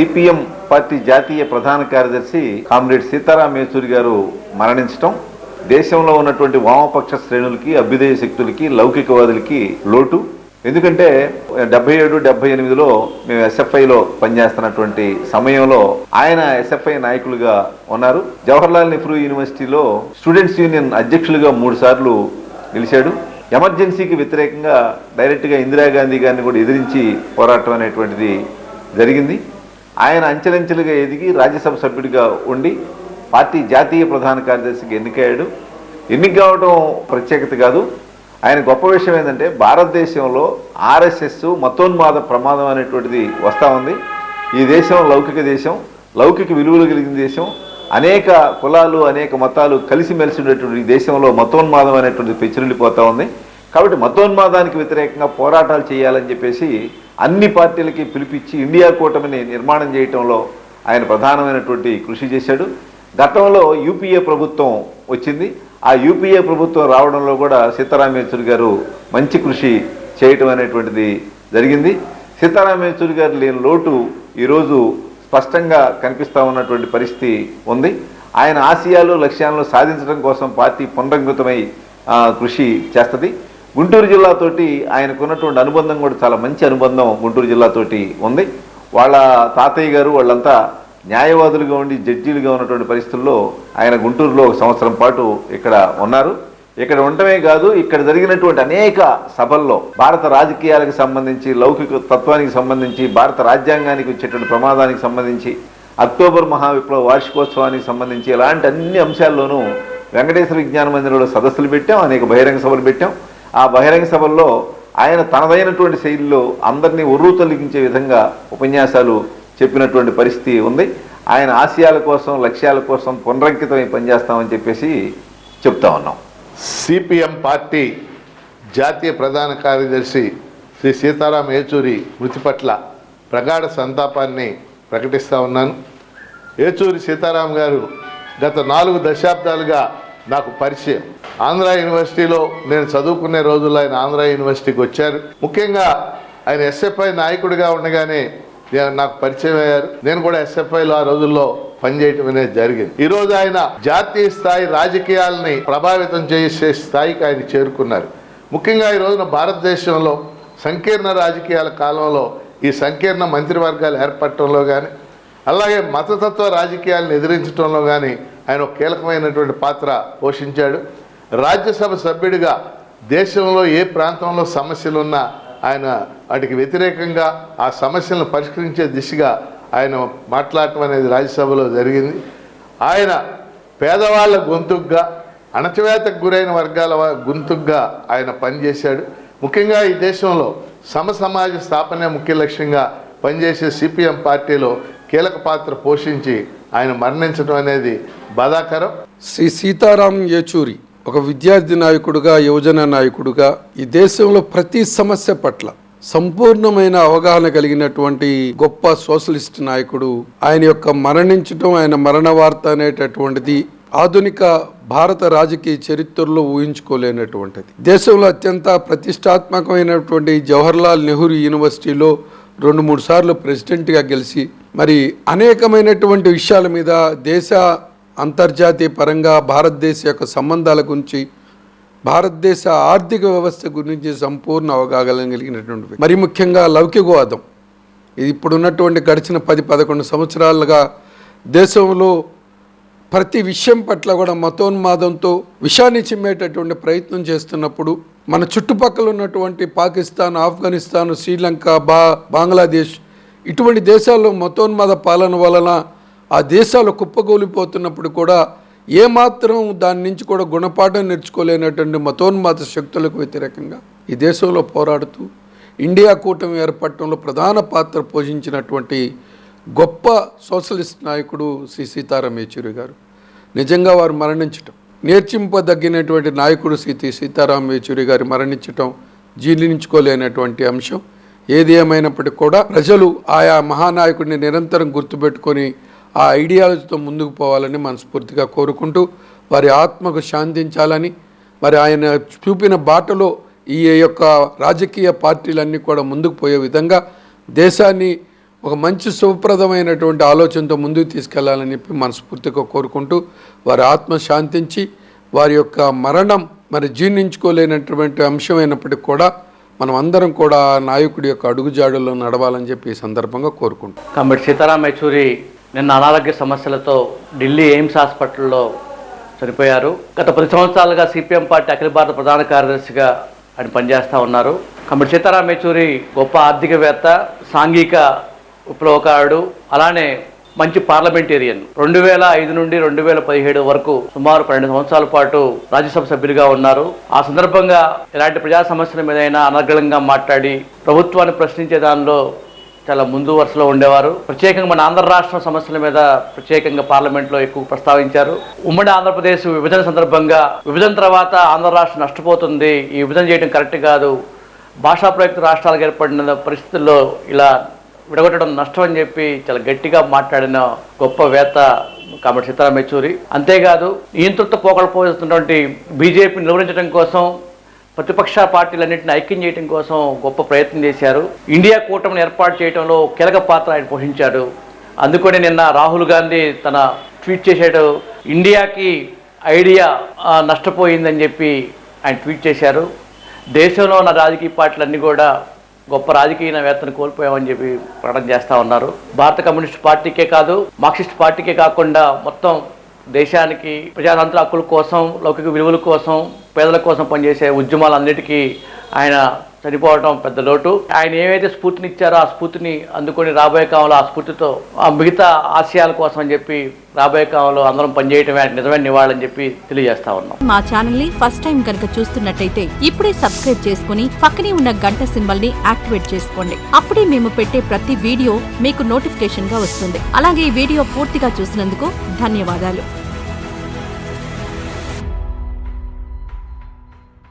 CPM party జాతీయ ప్రధాన కార్యదర్శి కామ్రేడ్ సీతారాం యేచూరి గారు మరణించటం దేశంలో ఉన్నటువంటి వామపక్ష శ్రేణులకి అభ్యుదయ శక్తులకి లౌకికవాదులకి లోటు. ఎందుకంటే డెబ్బై ఏడు డెబ్బై ఎనిమిదిలో మేము ఎస్ఎఫ్ఐలో పనిచేస్తున్నటువంటి సమయంలో ఆయన ఎస్ఎఫ్ఐ నాయకులుగా ఉన్నారు. జవహర్లాల్ నెహ్రూ యూనివర్సిటీలో స్టూడెంట్స్ యూనియన్ అధ్యక్షులుగా మూడు సార్లు నిలిచాడు. ఎమర్జెన్సీకి వ్యతిరేకంగా డైరెక్ట్గా ఇందిరాగాంధీ గారిని కూడా ఎదిరించి పోరాటం అనేటువంటిది జరిగింది. ఆయన అంచెలంచెలుగా ఎదిగి రాజ్యసభ సభ్యుడిగా ఉండి పార్టీ జాతీయ ప్రధాన కార్యదర్శికి ఎన్నికయ్యాడు. ఎన్నిక కావడం ప్రత్యేకత కాదు. ఆయన గొప్ప విషయం ఏంటంటే భారతదేశంలో ఆర్ఎస్ఎస్ మతోన్మాద ప్రమాదం అనేటువంటిది వస్తూ ఉంది. ఈ దేశం లౌకిక దేశం లౌకిక విలువలు కలిగిన దేశం. అనేక కులాలు అనేక మతాలు కలిసిమెలిసి ఉండేటువంటి దేశంలో మతోన్మాదం అనేటువంటిది పెచ్చిరిల్లిపోతూ ఉంది. కాబట్టి మతోన్మాదానికి వ్యతిరేకంగా పోరాటాలు చేయాలని చెప్పేసి అన్ని పార్టీలకి పిలిపించి ఇండియా కూటమిని నిర్మాణం చేయటంలో ఆయన ప్రధానమైనటువంటి కృషి చేశాడు. గతంలో యూపీఏ ప్రభుత్వం వచ్చింది. ఆ యూపీఏ ప్రభుత్వం రావడంలో కూడా సీతారాం యేచూరి గారు మంచి కృషి చేయటం అనేటువంటిది జరిగింది. సీతారాం యేచూరి గారు లేని లోటు ఈరోజు స్పష్టంగా కనిపిస్తూ ఉన్నటువంటి పరిస్థితి ఉంది. ఆయన ఆశయాలు లక్ష్యాలను సాధించడం కోసం పార్టీ పునరంకితమై కృషి చేస్తుంది. గుంటూరు జిల్లాతోటి ఆయనకున్నటువంటి అనుబంధం కూడా చాలా మంచి అనుబంధం గుంటూరు జిల్లాతోటి ఉంది. వాళ్ళ తాతయ్య గారు వాళ్ళంతా న్యాయవాదులుగా ఉండి జడ్జీలుగా ఉన్నటువంటి పరిస్థితుల్లో ఆయన గుంటూరులో ఒక సంవత్సరం పాటు ఇక్కడ ఉన్నారు. ఇక్కడ ఉండటమే కాదు ఇక్కడ జరిగినటువంటి అనేక సభల్లో భారత రాజకీయాలకు సంబంధించి లౌకిక తత్వానికి సంబంధించి భారత రాజ్యాంగానికి వచ్చేటువంటి ప్రమాదానికి సంబంధించి అక్టోబర్ మహావిప్లవ వార్షికోత్సవానికి సంబంధించి ఇలాంటి అన్ని అంశాల్లోనూ వెంకటేశ్వర విజ్ఞాన మందిరంలో సదస్సులు పెట్టాం అనేక బహిరంగ సభలు పెట్టాం. ఆ బహిరంగ సభల్లో ఆయన తనదైనటువంటి శైలిలో అందరినీ ఉర్రు తొలగించే విధంగా ఉపన్యాసాలు చెప్పినటువంటి పరిస్థితి ఉంది. ఆయన ఆశయాల కోసం లక్ష్యాల కోసం పునరంకితమై పనిచేస్తామని చెప్పేసి చెప్తా ఉన్నాం. సిపిఎం పార్టీ జాతీయ ప్రధాన కార్యదర్శి శ్రీ సీతారాం ఏచూరి మృతి పట్ల ప్రగాఢ సంతాపాన్ని ప్రకటిస్తూ ఉన్నాను. ఏచూరి సీతారాం గారు గత నాలుగు దశాబ్దాలుగా నాకు పరిచయం. ఆంధ్ర యూనివర్సిటీలో నేను చదువుకునే రోజుల్లో ఆయన ఆంధ్ర యూనివర్సిటీకి వచ్చారు. ముఖ్యంగా ఆయన ఎస్ఎఫ్ఐ నాయకుడిగా ఉండగానే నాకు పరిచయం అయ్యారు. నేను కూడా ఎస్ఎఫ్ఐలో ఆ రోజుల్లో పనిచేయటం అనేది జరిగింది. ఈ రోజు ఆయన జాతీయ స్థాయి రాజకీయాలని ప్రభావితం చేసే స్థాయికి ఆయన చేరుకున్నారు. ముఖ్యంగా ఈ రోజున భారతదేశంలో సంకీర్ణ రాజకీయాల కాలంలో ఈ సంకీర్ణ మంత్రివర్గాలు ఏర్పడటంలో కానీ అలాగే మతతత్వ రాజకీయాలను ఎదిరించడంలో కానీ ఆయన ఒక కీలకమైనటువంటి పాత్ర పోషించాడు. రాజ్యసభ సభ్యుడిగా దేశంలో ఏ ప్రాంతంలో సమస్యలు ఉన్నా ఆయన వాటికి వ్యతిరేకంగా ఆ సమస్యలను పరిష్కరించే దిశగా ఆయన మాట్లాడటం అనేది రాజ్యసభలో జరిగింది. ఆయన పేదవాళ్ళ గొంతుగ్గా అణచివేతకు గురైన వర్గాల గొంతుగ్గా ఆయన పనిచేశాడు. ముఖ్యంగా ఈ దేశంలో సమ సమాజ స్థాపనే ముఖ్య లక్ష్యంగా పనిచేసే సిపిఎం పార్టీలో కీలక పాత్ర పోషించి ఆయన మరణించడం అనేది బాధాకరం. శ్రీ సీతారాం యేచూరి ఒక విద్యార్థి నాయకుడుగా యువజన నాయకుడుగా ఈ దేశంలో ప్రతి సమస్య పట్ల సంపూర్ణమైన అవగాహన కలిగినటువంటి గొప్ప సోషలిస్ట్ నాయకుడు ఆయన యొక్క మరణించడం ఆయన మరణ వార్త అనేటటువంటిది ఆధునిక భారత రాజకీయ చరిత్రలో ఊహించుకోలేనటువంటిది. దేశంలో అత్యంత ప్రతిష్టాత్మకమైనటువంటి జవహర్లాల్ నెహ్రూ యూనివర్సిటీలో రెండు మూడు సార్లు ప్రెసిడెంట్గా గెలిచి మరి అనేకమైనటువంటి విషయాల మీద దేశ అంతర్జాతీయ పరంగా భారతదేశ యొక్క సంబంధాల గురించి భారతదేశ ఆర్థిక వ్యవస్థ గురించి సంపూర్ణ అవగాహన కలిగినటువంటి మరి ముఖ్యంగా లౌకికవాదం. ఇది ఇప్పుడున్నటువంటి గడిచిన పది పదకొండు సంవత్సరాలుగా దేశంలో ప్రతి విషయం పట్ల కూడా మతోన్మాదంతో విషాన్ని చిమ్మేటటువంటి ప్రయత్నం చేస్తున్నప్పుడు మన చుట్టుపక్కల ఉన్నటువంటి పాకిస్తాన్ ఆఫ్ఘనిస్తాన్ శ్రీలంక బా బంగ్లాదేశ్ ఇటువంటి దేశాల్లో మతోన్మాద పాలన వలన ఆ దేశాలు కుప్పగూలిపోతున్నప్పుడు కూడా ఏమాత్రం దాని నుంచి కూడా గుణపాఠం నేర్చుకోలేనటువంటి మతోన్మాద శక్తులకు వ్యతిరేకంగా ఈ దేశంలో పోరాడుతూ ఇండియా కూటమి ఏర్పడటంలో ప్రధాన పాత్ర పోషించినటువంటి గొప్ప సోషలిస్ట్ నాయకుడు శ్రీ సీతారాం యేచూరి గారు. నిజంగా వారు మరణించటం నేర్చింపదగినటువంటి నాయకుడు శ్రీ సీతారాం యేచూరి గారు మరణించటం జీర్ణించుకోలేనటువంటి అంశం. ఏది ఏమైనప్పటికీ కూడా ప్రజలు ఆయా మహానాయకుడిని నిరంతరం గుర్తుపెట్టుకొని ఆ ఐడియాలజీతో ముందుకు పోవాలని మనస్ఫూర్తిగా కోరుకుంటూ వారి ఆత్మకు శాంతించాలని మరి ఆయన చూపిన బాటలో ఈ యొక్క రాజకీయ పార్టీలన్నీ కూడా ముందుకు పోయే విధంగా దేశాన్ని ఒక మంచి శుభప్రదమైనటువంటి ఆలోచనతో ముందుకు తీసుకెళ్ళాలని చెప్పి మనస్ఫూర్తిగా కోరుకుంటూ వారి ఆత్మ శాంతించి వారి యొక్క మరణం మరి జీర్ణించుకోలేనటువంటి అంశమైనప్పటికీ కూడా మనం అందరం కూడా నాయకుడి యొక్క అడుగుజాడుల్లో నడవాలని చెప్పి ఈ సందర్భంగా కోరుకుంటాం కమిటీ సీతారాం యచూరి నిన్న అనారోగ్య సమస్యలతో ఢిల్లీ ఎయిమ్స్ హాస్పిటల్లో చనిపోయారు. గత పది సంవత్సరాలుగా సిపిఎం పార్టీ అఖిల భారత ప్రధాన కార్యదర్శిగా ఆయన పనిచేస్తూ ఉన్నారు. కమిటీ సీతారాం యచూరి గొప్ప ఆర్థికవేత్త సాంఘిక విప్లవకారుడు అలానే మంచి పార్లమెంటేరియన్. రెండు వేల ఐదు నుండి రెండు వేల పదిహేడు వరకు సుమారు పన్నెండు సంవత్సరాల పాటు రాజ్యసభ సభ్యులుగా ఉన్నారు. ఆ సందర్భంగా ఎలాంటి ప్రజా సమస్యల మీదైనా అనర్గళంగా మాట్లాడి ప్రభుత్వాన్ని ప్రశ్నించే దానిలో చాలా ముందు వరుసలో ఉండేవారు. ప్రత్యేకంగా మన ఆంధ్ర రాష్ట్ర సమస్యల మీద ప్రత్యేకంగా పార్లమెంట్లో ఎక్కువ ప్రస్తావించారు. ఉమ్మడి ఆంధ్రప్రదేశ్ విభజన సందర్భంగా విభజన తర్వాత ఆంధ్ర రాష్ట్రం నష్టపోతుంది. ఈ విభజన చేయడం కరెక్ట్ కాదు. భాషా ప్రయుక్త రాష్ట్రాలకు ఏర్పడిన పరిస్థితుల్లో ఇలా విడగొట్టడం నష్టం అని చెప్పి చాలా గట్టిగా మాట్లాడిన గొప్ప వేత్త కాబట్టి సీతారాం యెచూరి అంతేకాదు నియంతృత్వ పోకలు పోతున్నటువంటి బీజేపీని నిలువరించడం కోసం ప్రతిపక్ష పార్టీలన్నింటిని ఐక్యం చేయడం కోసం గొప్ప ప్రయత్నం చేశారు. ఇండియా కూటమిని ఏర్పాటు చేయడంలో కీలక పాత్ర ఆయన పోషించాడు. అందుకని నిన్న రాహుల్ గాంధీ తన ట్వీట్ చేశాడు ఇండియాకి ఐడియా నష్టపోయిందని చెప్పి ఆయన ట్వీట్ చేశారు. దేశంలో ఉన్న రాజకీయ పార్టీలన్నీ కూడా గొప్ప రాజకీయ వేత్తను కోల్పోయామని చెప్పి ప్రకటన చేస్తూ ఉన్నారు. భారత కమ్యూనిస్ట్ పార్టీకే కాదు మార్క్సిస్ట్ పార్టీకే కాకుండా మొత్తం దేశానికి ప్రజాతంత్ర హక్కుల కోసం లౌకిక విలువల కోసం పేదల కోసం పనిచేసే ఉద్యమాలన్నిటికీ ఆయన చనిపోవడం పెద్ద లోటు. ఆయన ఏవైతే స్ఫూర్తినిచ్చారో ఆ స్ఫూర్తిని అందుకొని రాబోయే కాలంలో ఆ స్ఫూర్తితో ఆ మిగతా ఆశయాల కోసం అని చెప్పి రాబోయే కాలంలో అందరం పనిచేయటమే నిజమైన నిజమైన నివాళని చెప్పి తెలియజేస్తా ఉన్నాం. మా ఛానల్ని ఫస్ట్ టైం కనుక చూస్తున్నట్టయితే ఇప్పుడే సబ్స్క్రైబ్ చేసుకుని పక్కనే ఉన్న గంట సింబల్ని యాక్టివేట్ చేసుకోండి. అప్పుడే మేము పెట్టే ప్రతి వీడియో మీకు నోటిఫికేషన్గా వస్తుంది. అలాగే ఈ వీడియో పూర్తిగా చూసినందుకు ధన్యవాదాలు.